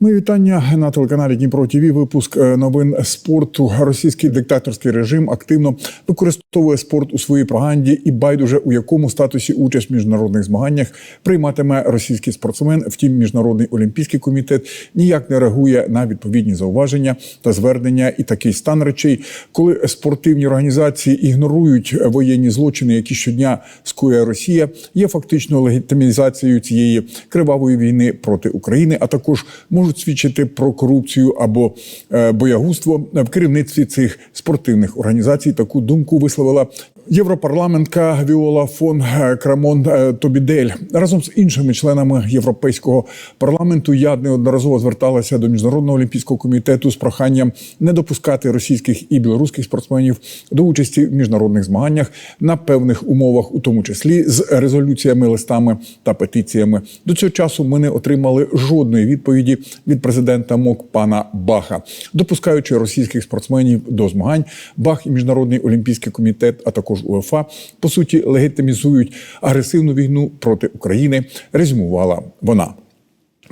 Ми вітання на телеканалі Дніпро ТВ. Випуск е, новин спорту. Російський диктаторський режим активно використовує спорт у своїй пропаганді і байдуже у якому статусі участь в міжнародних змаганнях прийматиме російський спортсмен. Втім, міжнародний олімпійський комітет ніяк не реагує на відповідні зауваження та звернення. І такий стан речей, коли спортивні організації ігнорують воєнні злочини, які щодня скоює Росія, є фактично легітимізацією цієї кривавої війни проти України, а також можуть свідчити про корупцію або е, боягузтво в керівництві цих спортивних організацій. Таку думку висловила європарламентка Віола фон е, Крамон е, Тобідель разом з іншими членами європейського парламенту. Я неодноразово зверталася до міжнародного олімпійського комітету з проханням не допускати російських і білоруських спортсменів до участі в міжнародних змаганнях на певних умовах, у тому числі з резолюціями, листами та петиціями. До цього часу ми не отримали жодної відповіді від президента МОК пана Баха, допускаючи російських спортсменів до змагань. Бах і міжнародний олімпійський комітет, а також УЕФА, по суті, легітимізують агресивну війну проти України. Резюмувала вона.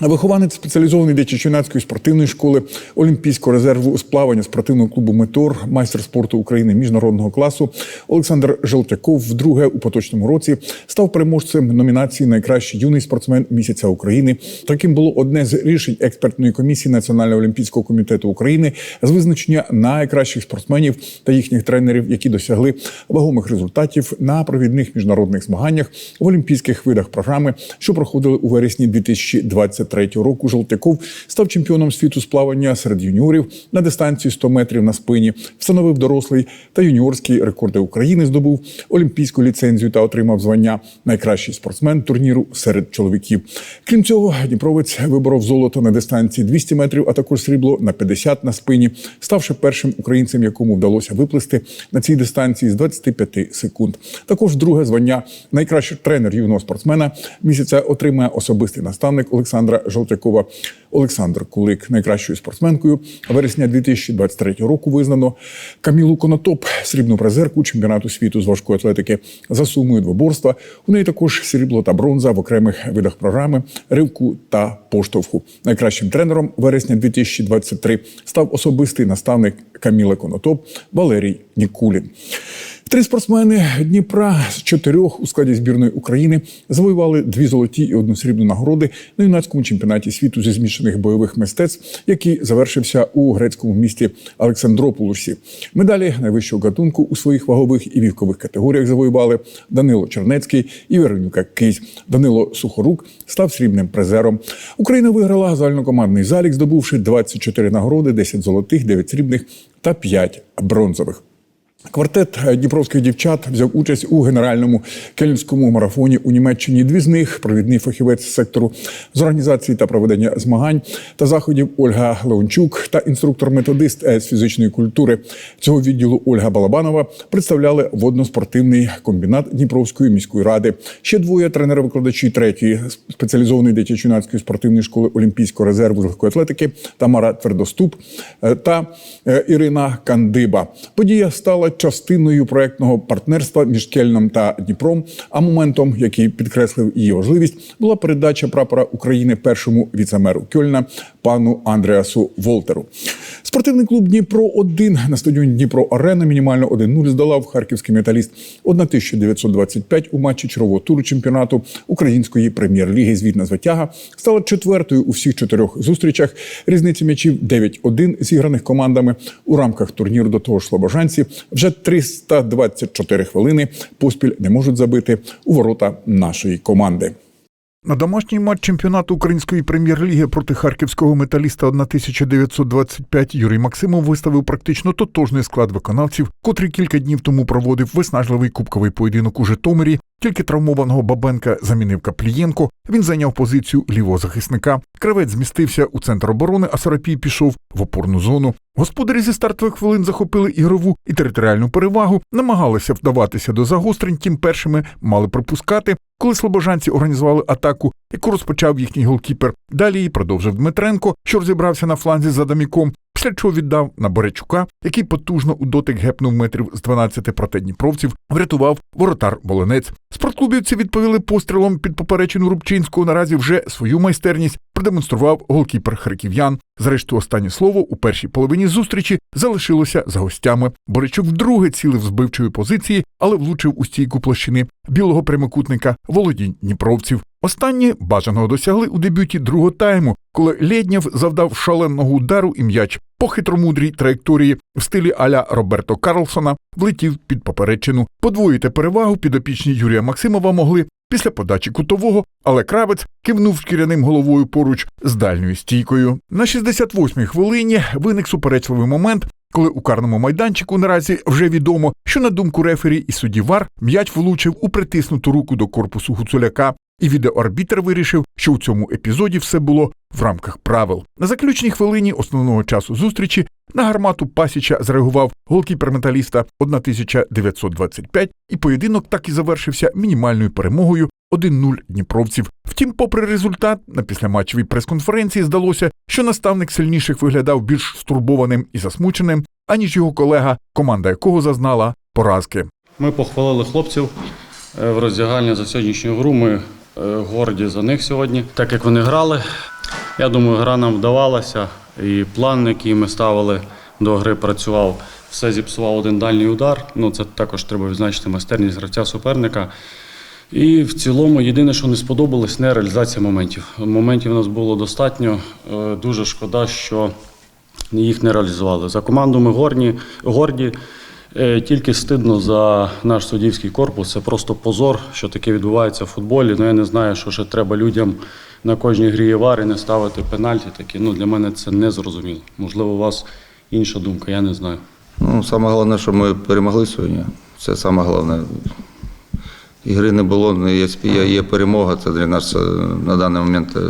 Вихованець спеціалізованої дитячо-юнацької спортивної школи Олімпійського резерву з плавання спортивного клубу Метор, майстер спорту України міжнародного класу Олександр Желтяков вдруге у поточному році став переможцем номінації Найкращий юний спортсмен місяця України. Таким було одне з рішень експертної комісії Національного олімпійського комітету України з визначення найкращих спортсменів та їхніх тренерів, які досягли вагомих результатів на провідних міжнародних змаганнях в олімпійських видах програми, що проходили у вересні 2020 2023 року Жолтяков став чемпіоном світу з плавання серед юніорів на дистанції 100 метрів на спині, встановив дорослий та юніорські рекорди України. Здобув олімпійську ліцензію та отримав звання найкращий спортсмен турніру серед чоловіків. Крім цього, Дніпровець виборов золото на дистанції 200 метрів, а також срібло на 50 на спині, ставши першим українцем, якому вдалося виплисти на цій дистанції з 25 секунд. Також друге звання найкращий тренер юного спортсмена місяця отримає особистий наставник Олександра Жолтякова. Олександр Кулик найкращою спортсменкою. Вересня 2023 року визнано Камілу Конотоп, срібну призерку чемпіонату світу з важкої атлетики за сумою двоборства. У неї також срібло та бронза в окремих видах програми, ривку та поштовху. Найкращим тренером вересня 2023 став особистий наставник Каміли Конотоп Валерій Нікулін. Три спортсмени Дніпра з чотирьох у складі збірної України завоювали дві золоті і одну срібну нагороди на юнацькому чемпіонаті світу зі змішаних бойових мистецтв, який завершився у грецькому місті Олександрополусі. Медалі найвищого гатунку у своїх вагових і вікових категоріях завоювали Данило Чернецький і Веронюка Кись. Данило Сухорук став срібним призером. Україна виграла загальнокомандний залік, здобувши 24 нагороди, 10 золотих, 9 срібних та 5 бронзових. Квартет дніпровських дівчат взяв участь у генеральному кельнському марафоні у Німеччині. Дві з них провідний фахівець сектору з організації та проведення змагань та заходів Ольга Леончук та інструктор-методист з фізичної культури цього відділу Ольга Балабанова представляли водноспортивний комбінат Дніпровської міської ради. Ще двоє тренери-викладачі третьої спеціалізованої дитячо-юнацької спортивної школи Олімпійського резерву легкої атлетики Тамара Твердоступ е, та е, Ірина Кандиба. Подія стала частиною проектного партнерства між Кельном та Дніпром. А моментом, який підкреслив її важливість, була передача прапора України першому віцемеру Кьольна пану Андреасу Волтеру. Спортивний клуб Дніпро 1 на стадіоні Дніпро Арена мінімально 1-0 здолав харківський металіст 1925 у матчі чергового туру чемпіонату української прем'єр-ліги. Звітна звитяга стала четвертою у всіх чотирьох зустрічах. Різниця м'ячів 9-1 зіграних командами у рамках турніру до того ж слобожанці вже 324 хвилини поспіль не можуть забити у ворота нашої команди. На домашній матч чемпіонату української прем'єр-ліги проти харківського металіста 1925 Юрій Максимов виставив практично тотожний склад виконавців, котрий кілька днів тому проводив виснажливий кубковий поєдинок у Житомирі. Тільки травмованого Бабенка замінив Каплієнко. Він зайняв позицію лівого захисника. Кравець змістився у центр оборони, а Сарапій пішов в опорну зону. Господарі зі стартових хвилин захопили ігрову і територіальну перевагу, намагалися вдаватися до загострень, тим першими мали припускати, коли слобожанці організували атаку, яку розпочав їхній голкіпер. Далі її продовжив Дмитренко, що розібрався на фланзі за Даміком. Після чого віддав на Борячука, який потужно у дотик гепнув метрів з 12 проти дніпровців, врятував воротар Волинець. Спортклубівці відповіли пострілом під поперечину Рубчинського. Наразі вже свою майстерність продемонстрував голкіпер харків'ян. Зрештою, останнє слово у першій половині зустрічі залишилося за гостями. Боричук вдруге цілив з бивчої позиції, але влучив у стійку площини білого прямокутника володінь дніпровців. Останні бажаного досягли у дебюті другого тайму, коли Лєднєв завдав шаленого удару і м'яч по хитромудрій траєкторії в стилі аля Роберто Карлсона влетів під попередчину. Подвоїти перевагу підопічні Юрія Максимова могли після подачі кутового, але кравець кивнув шкіряним головою поруч з дальньою стійкою. На 68-й хвилині виник суперечливий момент. Коли у карному майданчику наразі вже відомо, що на думку рефері і судді ВАР м'яч влучив у притиснуту руку до корпусу Гуцуляка, і відеоарбітр вирішив, що у цьому епізоді все було в рамках правил. На заключній хвилині основного часу зустрічі на гармату Пасіча зреагував голкіпер металіста 1925, і поєдинок так і завершився мінімальною перемогою 1-0 дніпровців. Втім, попри результат, на післяматчевій прес-конференції здалося, що наставник сильніших виглядав більш стурбованим і засмученим, аніж його колега, команда якого зазнала поразки. Ми похвалили хлопців е, в роздягальні за сьогоднішню гру. Ми е, горді за них сьогодні. Так як вони грали, я думаю, гра нам вдавалася. І план, який ми ставили до гри, працював. Все зіпсував один дальній удар. Ну, це також треба відзначити майстерність гравця суперника. І в цілому єдине, що не сподобалось, не реалізація моментів. Моментів у нас було достатньо. Е, Дуже шкода, що їх не реалізували. За команду ми горні, горді. Е, Тільки стидно за наш суддівський корпус. Це просто позор, що таке відбувається в футболі. Ну я не знаю, що ще треба людям на кожній грі вари не ставити пенальті. Такі. Ну, для мене це не зрозуміло. Можливо, у вас інша думка, я не знаю. Ну, саме головне, що ми перемогли сьогодні. Це саме головне. Ігри не було, є, є, перемога. Це для нас е, на даний момент е,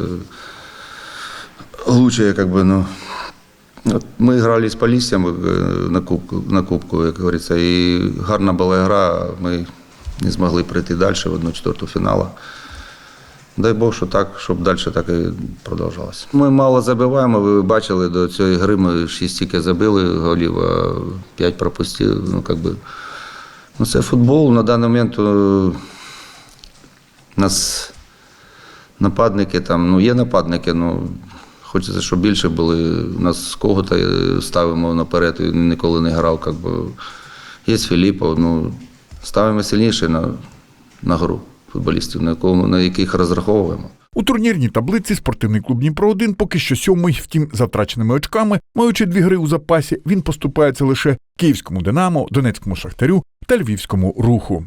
лучше, як би, ну. От Ми грали з Поліссям е, на кубку, на кубку, як говориться, і гарна була гра. Ми не змогли прийти далі в одну четверту фіналу. Дай Бог, що так, щоб далі так і продовжалося. Ми мало забиваємо. Ви бачили до цієї гри. Ми шість тільки забили голів, а п'ять пропустили. Ну, как би, ну, це футбол. На даний момент е, у нас нападники там, ну є нападники, ну хочеться, щоб більше були. У нас з кого-то е, ставимо наперед, він ніколи не грав. Как би. Є Філіппов, ну ставимо сильніше на, на гру футболістів, на, якому, на яких розраховуємо. У турнірній таблиці спортивний клуб Дніпро 1 поки що сьомий, втім, за втраченими очками, маючи дві гри у запасі, він поступається лише Київському Динамо, Донецькому Шахтарю та Львівському руху.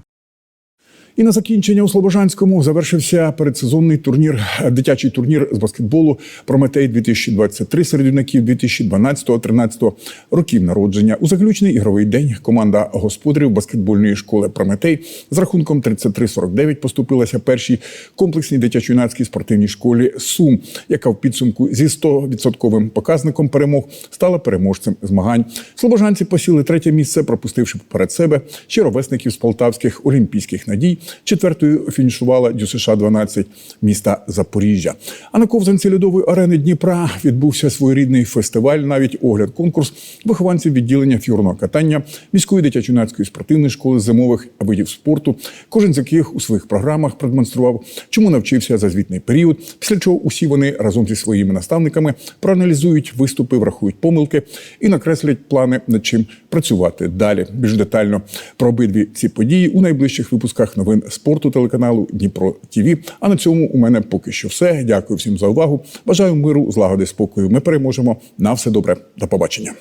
І на закінчення у Слобожанському завершився передсезонний турнір, дитячий турнір з баскетболу Прометей 2023 серед юнаків 2012-13 років народження. У заключний ігровий день команда господарів баскетбольної школи Прометей з рахунком 33-49 поступилася першій комплексній дитячо-юнацькій спортивній школі Сум, яка в підсумку зі 100% показником перемог стала переможцем змагань. Слобожанці посіли третє місце, пропустивши поперед себе ще ровесників з полтавських олімпійських надій. Четвертою фінішувала ДЮСШ 12 міста Запоріжжя. А на ковзанці льодової арени Дніпра відбувся своєрідний фестиваль, навіть огляд конкурс вихованців відділення фігурного катання міської дитячо-юнацької спортивної школи зимових видів спорту, кожен з яких у своїх програмах продемонстрував, чому навчився за звітний період. Після чого усі вони разом зі своїми наставниками проаналізують виступи, врахують помилки і накреслять плани над чим працювати далі. Більш детально про обидві ці події у найближчих випусках новин спорту телеканалу Дніпро ТІВІ. А на цьому у мене поки що все. Дякую всім за увагу. Бажаю миру, злагоди, спокою. Ми переможемо. На все добре. До побачення.